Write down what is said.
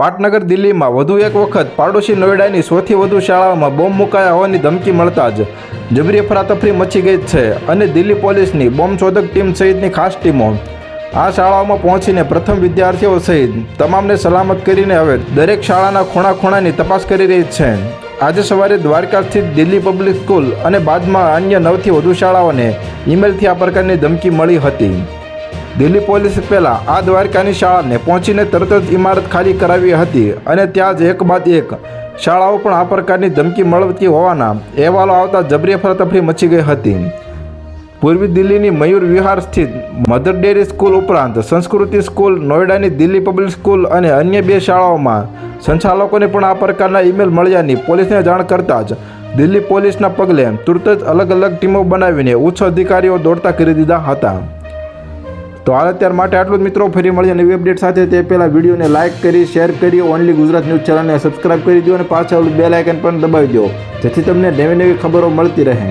પાટનગર દિલ્હીમાં વધુ એક વખત પાડોશી નોઈડાની સૌથી વધુ શાળાઓમાં બોમ્બ મુકાયા હોવાની ધમકી મળતા જ જબરી અફરાતફરી મચી ગઈ છે અને દિલ્હી પોલીસની બોમ્બ શોધક ટીમ સહિતની ખાસ ટીમો આ શાળાઓમાં પહોંચીને પ્રથમ વિદ્યાર્થીઓ સહિત તમામને સલામત કરીને હવે દરેક શાળાના ખૂણા ખૂણાની તપાસ કરી રહી છે. આજે સવારે દ્વારકા સ્થિત દિલ્હી પબ્લિક સ્કૂલ અને બાદમાં અન્ય નવથી વધુ શાળાઓને ઈમેલથી આ પ્રકારની ધમકી મળી હતી. દિલ્હી પોલીસે પહેલાં આ દ્વારકાની શાળાને પહોંચીને તરત જ ઇમારત ખાલી કરાવી હતી અને ત્યાં જ એક બાદ એક શાળાઓ પણ આ પ્રકારની ધમકી મળતી હોવાના અહેવાલો આવતા જબરી અફરાતફરી મચી ગઈ હતી. પૂર્વી દિલ્હીની મયુર વિહાર સ્થિત મધર ડેરી સ્કૂલ ઉપરાંત સંસ્કૃતિ સ્કૂલ નોઈડાની દિલ્હી પબ્લિક સ્કૂલ અને અન્ય બે શાળાઓમાં સંચાલકોને પણ આ પ્રકારના ઈમેલ મળ્યાની પોલીસને જાણ કરતાં જ દિલ્હી પોલીસના પગલે તુરત જ અલગ અલગ ટીમો બનાવીને ઉચ્ચ અધિકારીઓ દોડતા કરી દીધા હતા. તો હાલ અત્યાર માટે આટલું જ મિત્રો. ફરી મળીએ નવી અપડેટ સાથે. તે પહેલાં વિડીયોને લાઇક કરી શેર કરી ઓનલી ગુજરાત ન્યૂઝ ચેનલને સબસ્ક્રાઇબ કરી દો અને પાછળ બે લાઇકન પણ દબાવી દો. જેથી તમને નવી નવી ખબરો મળતી રહે.